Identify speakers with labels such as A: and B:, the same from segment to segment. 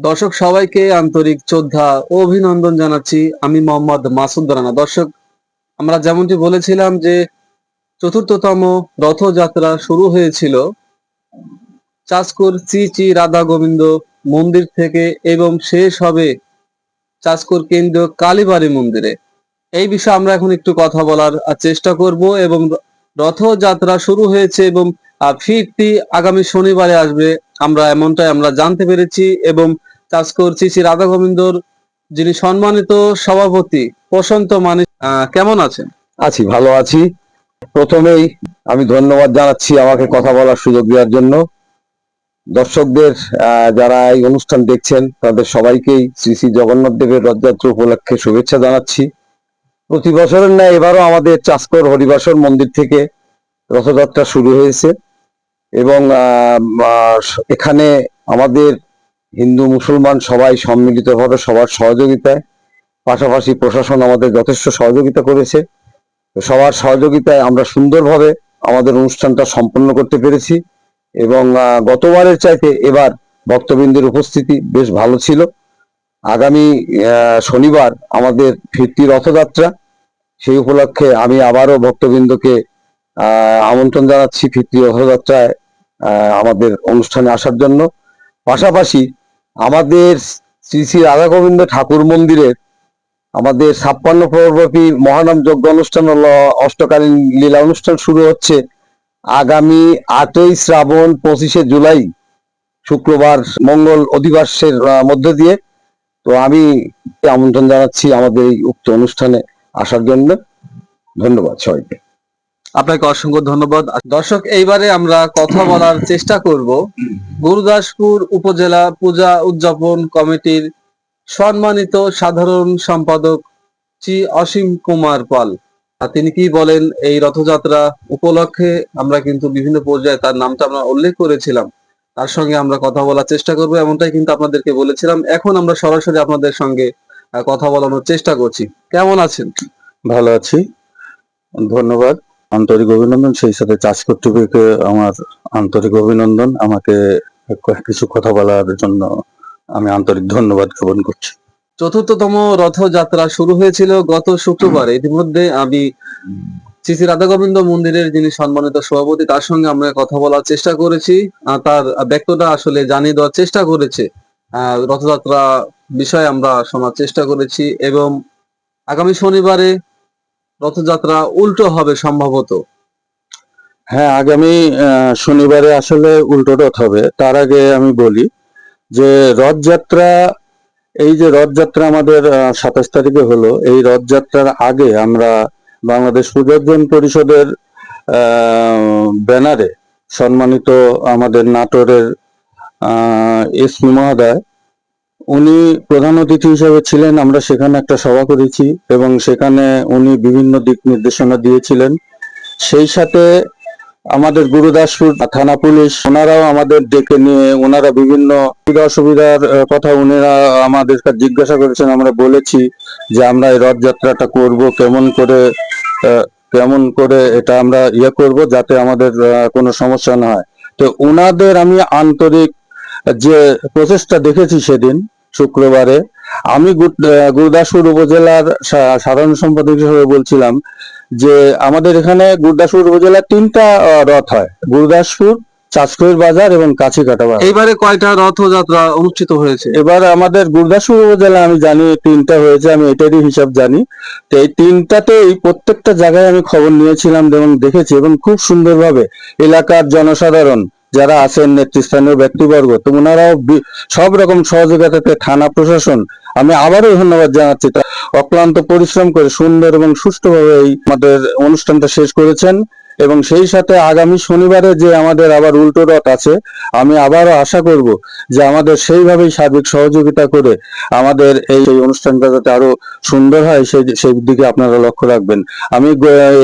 A: দর্শক, সবাইকে আন্তরিক শ্রদ্ধা ও অভিনন্দন জানাচ্ছি। আমি মোহাম্মদ মাসুদ রানা। দর্শক, আমরা যেমনটি বলেছিলাম যে চতুর্থতম রথযাত্রা শুরু হয়েছিল চাষকুর চি চি রাধা গোবিন্দ মন্দির থেকে এবং শেষ হবে চাষকুর কেন্দ্র কালীবাড়ি মন্দিরে। এই বিষয়ে আমরা এখন একটু কথা বলার চেষ্টা করব এবং রথযাত্রা শুরু হয়েছে এবং ফিরতি আগামী শনিবারে আসবে। আমরা এমনটাই আমরা জানতে পেরেছি এবং কাজ করছি শ্রী রাধা গোবিন্দর যিনি সম্মানিত সভাপতি প্রশান্ত আহ, কেমন আছেন?
B: আছি ভালো আছি। প্রথমেই আমি ধন্যবাদ জানাচ্ছি আমাকে কথা বলার সুযোগ দেওয়ার জন্য। দর্শকদের যারা এই অনুষ্ঠান দেখছেন তাদের সবাইকেই শ্রী শ্রী জগন্নাথ দেবের রথযাত্রা উপলক্ষে শুভেচ্ছা জানাচ্ছি। প্রতি বছরের ন্যায় এবারও আমাদের চাষকর হরিবাসর মন্দির থেকে রথযাত্রা শুরু হয়েছে এবং এখানে আমাদের হিন্দু, মুসলমান সবাই সম্মিলিতভাবে সবার সহযোগিতায়, পাশাপাশি প্রশাসন আমাদের যথেষ্ট সহযোগিতা করেছে। সবার সহযোগিতায় আমরা সুন্দরভাবে আমাদের অনুষ্ঠানটা সম্পন্ন করতে পেরেছি এবং গতবারের চাইতে এবার ভক্তবৃন্দের উপস্থিতি বেশ ভালো ছিল। আগামী শনিবার আমাদের ফিরতি রথযাত্রা, সেই উপলক্ষে আমি আবারও ভক্তবৃন্দকে আমন্ত্রণ জানাচ্ছি ফিরতি রথযাত্রায় আমাদের অনুষ্ঠানে আসার জন্য। পাশাপাশি আমাদের শ্রী শ্রী রাধা গোবিন্দ ঠাকুর মন্দিরের আমাদের ছাপ্পান্ন পর্বব্যাপী মহানাম যজ্ঞ অনুষ্ঠান অষ্টকালীন লীলা অনুষ্ঠান শুরু হচ্ছে আগামী আটই শ্রাবণ পঁচিশে জুলাই, শুক্রবার, মঙ্গল অধিবাসের মধ্য দিয়ে। তো আমি আমন্ত্রণ জানাচ্ছি আমাদের এই উক্ত অনুষ্ঠানে আসার জন্য। ধন্যবাদ সবাইকে।
A: আপনাকে অসংখ্য ধন্যবাদ। দর্শক, এইবারে আমরা কথা বলার চেষ্টা করব গুরুদাসপুর উপজেলা পূজা উদযাপন কমিটির সম্মানিত সাধারণ সম্পাদক অসীম কুমার পাল। তিনি কি বলেন, এই রথযাত্রা উপলক্ষে আমরা কিন্তু বিভিন্ন পর্যায়ে তার নামটা আমরা উল্লেখ করেছিলাম। তার সঙ্গে আমরা কথা বলার চেষ্টা করব, এমনটাই কিন্তু আপনাদেরকে বলেছিলাম। এখন আমরা সরাসরি আপনাদের সঙ্গে কথা বলানোর চেষ্টা করছি। কেমন আছেন?
C: ভালো আছি। ধন্যবাদ। আন্তরিক অভিনন্দন, সেই সাথে চাষ কর্তৃপক্ষকে আমার আন্তরিক অভিনন্দন। আমাকে কিছু কথা বলার জন্য আমি আন্তরিক ধন্যবাদ জ্ঞাপন করছি।
A: চতুর্থতম রথযাত্রা শুরু হয়েছিল গত শুক্রবার। ইতিমধ্যে আমি শ্রী রাধা গোবিন্দ মন্দিরের যিনি সম্মানিত সভাপতি, তার সঙ্গে আমরা কথা বলার চেষ্টা করেছি। তার ব্যক্তটা আসলে জানিয়ে দেওয়ার চেষ্টা করেছে। রথযাত্রা বিষয়ে আমরা শোনার চেষ্টা করেছি এবং আগামী শনিবারে রথযাত্রা উল্টো হবে সম্ভবত।
C: হ্যাঁ আগামী শনিবারে আসলে উল্টো রথ হবে। তার আগে আমি বলি যে রথযাত্রা, এই যে রথযাত্রা আমাদের সাতাশ তারিখে হলো, এই রথযাত্রার আগে আমরা বাংলাদেশ পূজার্জন পরিষদের ব্যানারে সম্মানিত আমাদের নাটোরের এসপি মহোদয় উনি প্রধান অতিথি হিসেবে ছিলেন, আমরা সেখানে একটা সভা করেছি এবং সেখানে উনি বিভিন্ন দিক নির্দেশনা দিয়েছিলেন। সেই সাথে আমাদের গুরুদাসপুর থানা পুলিশ, ওনারাও আমাদের ডেকে নিয়ে, ওনারা বিভিন্ন সুবিধা অসুবিধার কথা ওনারা আমাদের জিজ্ঞাসা করেছেন, আমরা বলেছি যে আমরা এই রথযাত্রাটা করব, কেমন করে কেমন করে এটা আমরা ইয়ে করব যাতে আমাদের কোনো সমস্যা না হয়। তো ওনাদের আমি আন্তরিক যে প্রচেষ্টা দেখেছি সেদিন শুক্রবারে। আমি গুরুদাসপুর উপজেলার সাধারণ সম্পাদক হিসেবে বলছিলাম যে আমাদের এখানে গুরুদাসপুর উপজেলার তিনটা রথ হয়। গুরুদাসপুর চাষকৈর বাজার এবং কাছিকাটা বাজার।
A: এইবারে কয়টা রথযাত্রা অনুষ্ঠিত হয়েছে?
C: এবার আমাদের গুরুদাসপুর উপজেলা আমি জানি তিনটা হয়েছে আমি এটারই হিসাব জানি। তো এই তিনটাতেই প্রত্যেকটা জায়গায় আমি খবর নিয়েছিলাম এবং দেখেছি এবং খুব সুন্দরভাবে এলাকার জনসাধারণ যারা আছেন নেতৃস্থানীয় ব্যক্তিবর্গ, তো ওনারাও সব রকম সহযোগিতাতে থানা প্রশাসন, আমি আবারও ধন্যবাদ জানাচ্ছি। অক্লান্ত পরিশ্রম করে সুন্দর এবং সুষ্ঠুভাবে এই আমাদের অনুষ্ঠানটা শেষ করেছেন। এবং সেই সাথে আগামী শনিবারে যে আমাদের আবার উল্টো রথ আছে, আমি আবারও আশা করব যে আমাদের সেইভাবেই সার্বিক সহযোগিতা করে আমাদের এই অনুষ্ঠানটা যাতে আরও সুন্দর হয়, সেই সেই দিকে আপনারা লক্ষ্য রাখবেন। আমি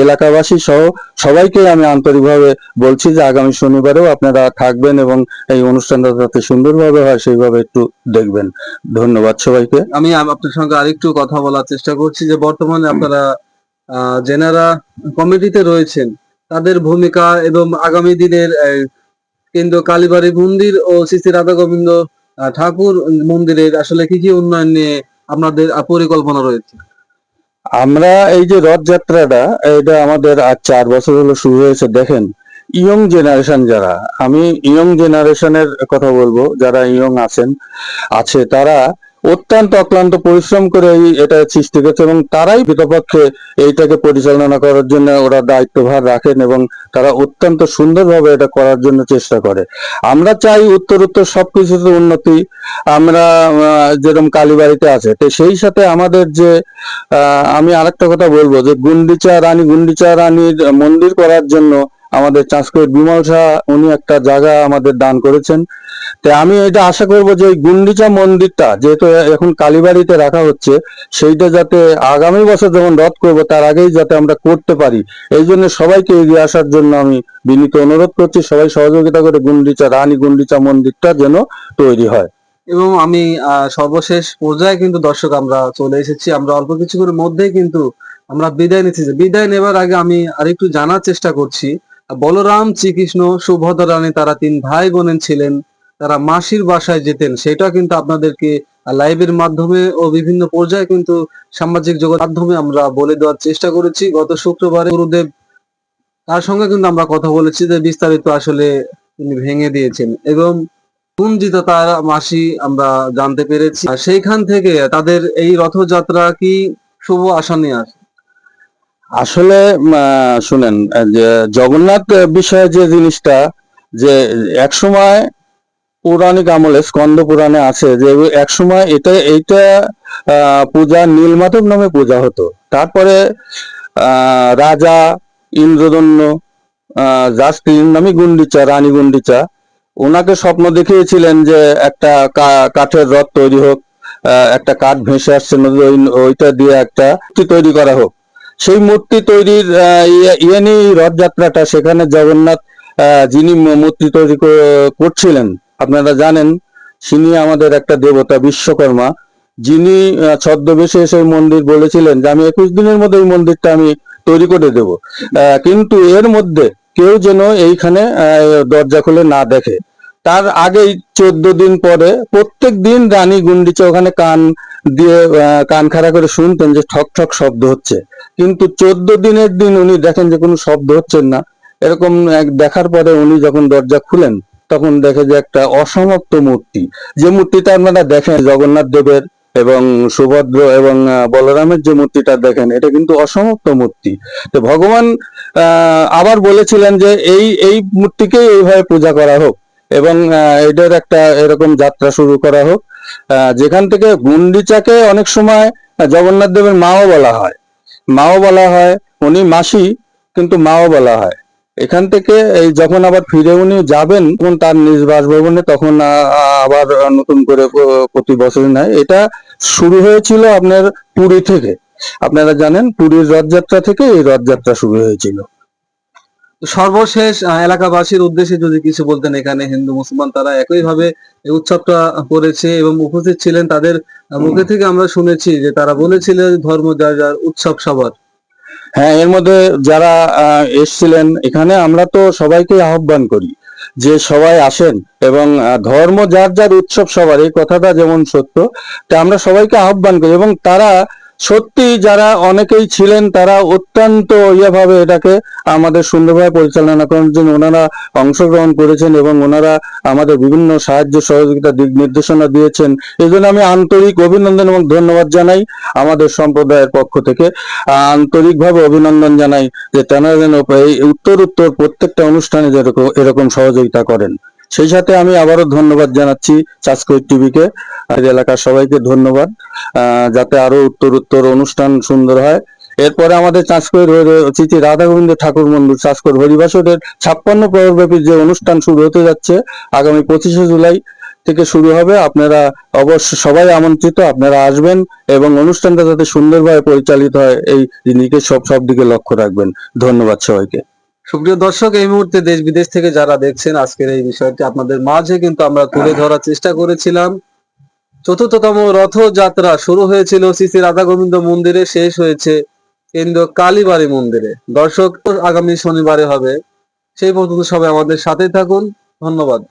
C: এলাকাবাসী সহ সবাইকে আমি আন্তরিকভাবে বলছি যে আগামী শনিবারেও আপনারা থাকবেন এবং এই অনুষ্ঠানটা যাতে সুন্দরভাবে হয়, সেইভাবে একটু দেখবেন। ধন্যবাদ সবাইকে।
A: আমি আপনার সঙ্গে আরেকটু কথা বলার চেষ্টা করছি যে বর্তমানে আপনারা যেনারা কমিটিতে রয়েছেন তাদের ভূমিকা এবং আগামী দিনের কেন্দ্র কালীবাড়ি মন্দির ও শ্রী রাধা গোবিন্দ ঠাকুর মন্দিরের আসলে কি কি উন্নয়ন নিয়ে আপনাদের পরিকল্পনা রয়েছে?
C: আমরা এই যে রথযাত্রাটা এটা আমাদের আজ চার বছর হলো শুরু হয়েছে, দেখেন, ইয়ং জেনারেশন যারা, আমি ইয়ং জেনারেশনের কথা বলব, যারা ইয়ং আছেন, আছে, তারা অত্যন্ত অক্লান্ত পরিশ্রম করে এটা সৃষ্টি করছে এবং তারাই বিতপক্ষে এইটাকে পরিচালনা করার জন্য ওরা দায়িত্বভার রাখেন এবং তারা অত্যন্ত সুন্দরভাবে এটা করার জন্য চেষ্টা করে। আমরা চাই উত্তর উত্তর সবকিছুতে উন্নতি। আমরা যেরকম কালীবাড়িতে আছে, তো সেই সাথে আমাদের যে আমি আরেকটা কথা বলব যে, গুন্ডিচা রানী, গুন্ডিচা রানীর মন্দির করার জন্য আমাদের চাঁচকৈর বিমল শাহ উনি একটা জায়গা আমাদের দান করেছেন। তো আমি এটা আশা করব যে ওই গুন্ডিচা মন্দিরটা যেহেতু এখন কালীবাড়িতে রাখা হচ্ছে, সেইটা যাতে আগামী বছর যখন রথ করব, তার আগেই যাতে আমরা করতে পারি। এই জন্য সবাইকে এগিয়ে আসার জন্য আমি বিনীত অনুরোধ করছি, সবাই সহযোগিতা করে গুন্ডিচা, রানী গুন্ডিচা মন্দিরটা যেন তৈরি হয়।
A: এবং আমি সর্বশেষ পর্যায়ে কিন্তু দর্শক আমরা চলে এসেছি। আমরা অল্প কিছুক্ষণের মধ্যেই কিন্তু আমরা বিদায় নিচ্ছি। বিদায় নেবার আগে আমি আরেকটু জানার চেষ্টা করছি। বলরাম, শ্রীকৃষ্ণ, সুভদ্রা রানী তারা তিন ভাই বোনেন ছিলেন। তারা মাসির বাসায় যেতেন। সেটা কিন্তু আপনাদেরকে লাইভের মাধ্যমে ও বিভিন্ন পর্যায়ে কিন্তু সামাজিক যোগাযোগ মাধ্যমে আমরা বলে দেওয়ার চেষ্টা করেছি। গত শুক্রবারে গুরুদেব তার সঙ্গে কিন্তু আমরা কথা বলেছি যে বিস্তারিত আসলে তিনি ভেঙে দিয়েছেন এবং কুঞ্জিত তার মাসি আমরা জানতে পেরেছি। সেইখান থেকে তাদের এই রথযাত্রা কি শুভ আশা নিয়ে আসে?
C: আসলে শুনেন যে জগন্নাথ বিষয়ে যে জিনিসটা, যে একসময় পৌরাণিক আমলে, স্কন্দ পুরাণে আছে যে একসময় এটা, এইটা পূজা নীলমাধব নামে পূজা হতো। তারপরে রাজা ইন্দ্রদন্য যার গুন্ডিচা, রানী গুন্ডিচা, ওনাকে স্বপ্ন দেখিয়েছিলেন যে একটা কাঠের রথ তৈরি হোক একটা কাঠ ভেসে আসছে ওই- ওইটা দিয়ে একটা তৈরি করা হোক। সেই মূর্তি তৈরির ইয়ে- ইয়ে নিয়ে রথযাত্রাটা সেখানে জগন্নাথ যিনি মূর্তি তৈরি করছিলেন, আপনারা জানেন তিনি আমাদের একটা দেবতা বিশ্বকর্মা, যিনি ছদ্মবেশে এসে এই মন্দির বলেছিলেন যে আমি একুশ দিনের মধ্যে এই মন্দিরটা আমি তৈরি করে দেব। কিন্তু এর মধ্যে কেউ যেন এইখানে দরজা খুলে না দেখে। তার আগেই চোদ্দ দিন পরে প্রত্যেক দিন রানী গুন্ডিচা ওখানে কান দিয়ে কান খাড়া করে শুনতেন যে ঠক ঠক শব্দ হচ্ছে। কিন্তু চোদ্দ দিনের দিন উনি দেখেন যে কোনো শব্দ হচ্ছে না। এরকম এক দেখার পরে উনি যখন দরজা খুলেন, তখন দেখে যে একটা অসমাপ্ত মূর্তি। যে মূর্তিটা আপনারা দেখেন, জগন্নাথ দেবের এবং সুভদ্র এবং বলরামের যে মূর্তিটা দেখেন, এটা কিন্তু অসমাপ্ত মূর্তি। তো ভগবান আবার বলেছিলেন যে এই এই মূর্তিকেই এইভাবে পূজা করা হোক এবং এটার একটা এরকম যাত্রা শুরু করা হোক। যেখান থেকে গুন্ডিচাকে অনেক সময় জগন্নাথ দেবের মাও বলা হয়। মাও বলা হয়, উনি মাসি, কিন্তু মাও বলা হয়। এখান থেকে এই যখন আবার ফিরে উনি যাবেন, তখন তার নিজ বাসভবনে তখন আবার নতুন করে প্রতি বছর নেয় এটা শুরু হয়েছিল আপনার পুরী থেকে। আপনারা জানেন পুরীর রথযাত্রা থেকে এই রথযাত্রা শুরু হয়েছিল।
A: সর্বশেষ এলাকাবাসীর উদ্দেশ্যে যদি কিছু বলতেন এখানে হিন্দু মুসলমান তারা একইভাবে উৎসবটা করেছে এবং উপস্থিত ছিলেন তাদের মুখে থেকে আমরা শুনেছি যে তারা বলেছিলেন ধর্ম যার যার উৎসব সবার।
C: হ্যাঁ এর মধ্যে যারা এসছিলেন এখানে আমরা তো সবাইকে আহ্বান করি যে সবাই আসেন এবং ধর্ম যার যার উৎসব সবার এই কথাটা যেমন সত্য তা আমরা সবাইকে আহ্বান করি এবং তারা সত্যি যারা অনেকেই ছিলেন, তারা অত্যন্ত ইয়েভাবে এটাকে আমাদের সুন্দরভাবে পরিচালনা করার জন্য ওনারা অংশগ্রহণ করেছেন এবং ওনারা আমাদের বিভিন্ন সাহায্য সহযোগিতা দিক নির্দেশনা দিয়েছেন। এই জন্য আমি আন্তরিক অভিনন্দন এবং ধন্যবাদ জানাই আমাদের সম্প্রদায়ের পক্ষ থেকে। আন্তরিকভাবে অভিনন্দন জানাই যে তেনারা যেন এই উত্তর উত্তর প্রত্যেকটা অনুষ্ঠানে যেরকম, এরকম সহযোগিতা করেন। সেই সাথে আমি আবারও ধন্যবাদ জানাচ্ছি চাষকৈর টিভিকে। এলাকার সবাইকে ধন্যবাদ। যাতে আরও উত্তর উত্তর অনুষ্ঠান সুন্দর হয়। এরপরে আমাদের চাষকৈর চিঠি রাধা গোবিন্দ ঠাকুর মন্দির চাষকর হরিবাসরের ছাপ্পান্ন প্রহরব্যাপী যে অনুষ্ঠান শুরু হতে যাচ্ছে, আগামী পঁচিশে জুলাই থেকে শুরু হবে। আপনারা অবশ্য সবাই আমন্ত্রিত, আপনারা আসবেন এবং অনুষ্ঠানটা যাতে সুন্দরভাবে পরিচালিত হয়, এই দিকে সব সব দিকে লক্ষ্য রাখবেন। ধন্যবাদ সবাইকে।
A: সুপ্রিয় দর্শক, এই মুহূর্তে দেশ বিদেশ থেকে যারা দেখছেন, আজকের এই বিষয়টি আপনাদের মাঝে কিন্তু আমরা তুলে ধরার চেষ্টা করেছিলাম। চতুর্থতম রথযাত্রা শুরু হয়েছিল শ্রী রাধা গোবিন্দ মন্দিরে, শেষ হয়েছে কেন্দ্র কালীবাড়ি মন্দিরে। দর্শক, আগামী শনিবারে হবে। সেই পর্যন্ত সবাই আমাদের সাথে থাকুন। ধন্যবাদ।